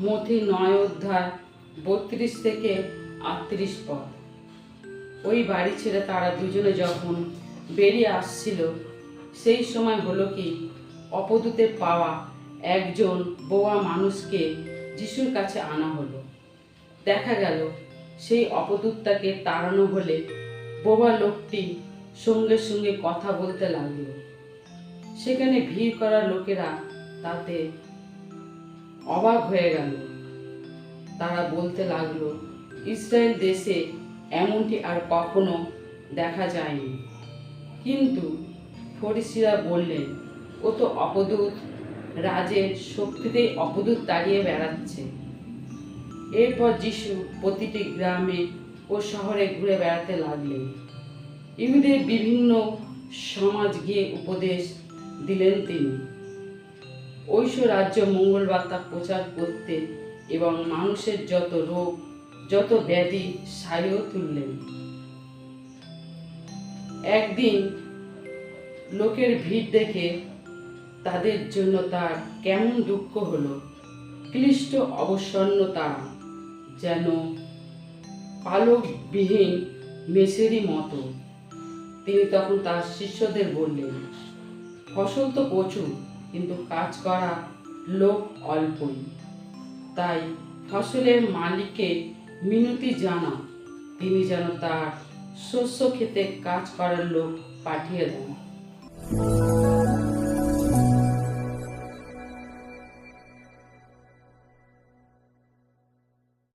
মথি নয় অধ্যায় বত্রিশ থেকে আটত্রিশ পদ। ওই বাড়ি ছেড়ে তারা দুজনে যখন বেরিয়ে আসছিল, সেই সময় হলো কি, অপদূতে পাওয়া একজন বোয়া মানুষকে যিশুর কাছে আনা হলো। দেখা গেল, সেই অপদূতটাকে তাড়ানো হলে বোবা লোকটি সঙ্গে সঙ্গে কথা বলতে লাগল। সেখানে ভিড় করা লোকেরা তাতে অবাক হয়ে গেল। তারা বলতে লাগল, ইসরায়েল দেশে এমনটি আর কখনো দেখা যায়নি। কিন্তু ফরিসিরা বললেন, ও তো অপদূত, রাজের শক্তিতেই অপদূত তাড়িয়ে বেড়াচ্ছে। এরপর যিশু প্রতিটি গ্রামে ও শহরে ঘুরে বেড়াতে লাগলেন। ইহুদের বিভিন্ন সমাজ গিয়ে উপদেশ দিলেন তিনি। ঐশ্ব রাজ্য মঙ্গল বার্তা প্রচার করতে এবং মানুষের যত রোগ, যত ব্যাধি সারিয়ে তুললেন। একদিন লোকের ভিড় দেখে তাদের জন্য তার কেমন দুঃখ হলো, ক্লিষ্ট অবসন্ন তারা যেন পালকবিহীন মেসেরই মতো। তিনি তখন তার শিষ্যদের বললেন, ফসল তো প্রচুর কিন্তু কাজ করা লোক অল্পই। তাই ফসলের মালিককে মিনতি জানা তিনি যেন তার শস্য খেতে কাজ করার লোক পাঠিয়ে দেন।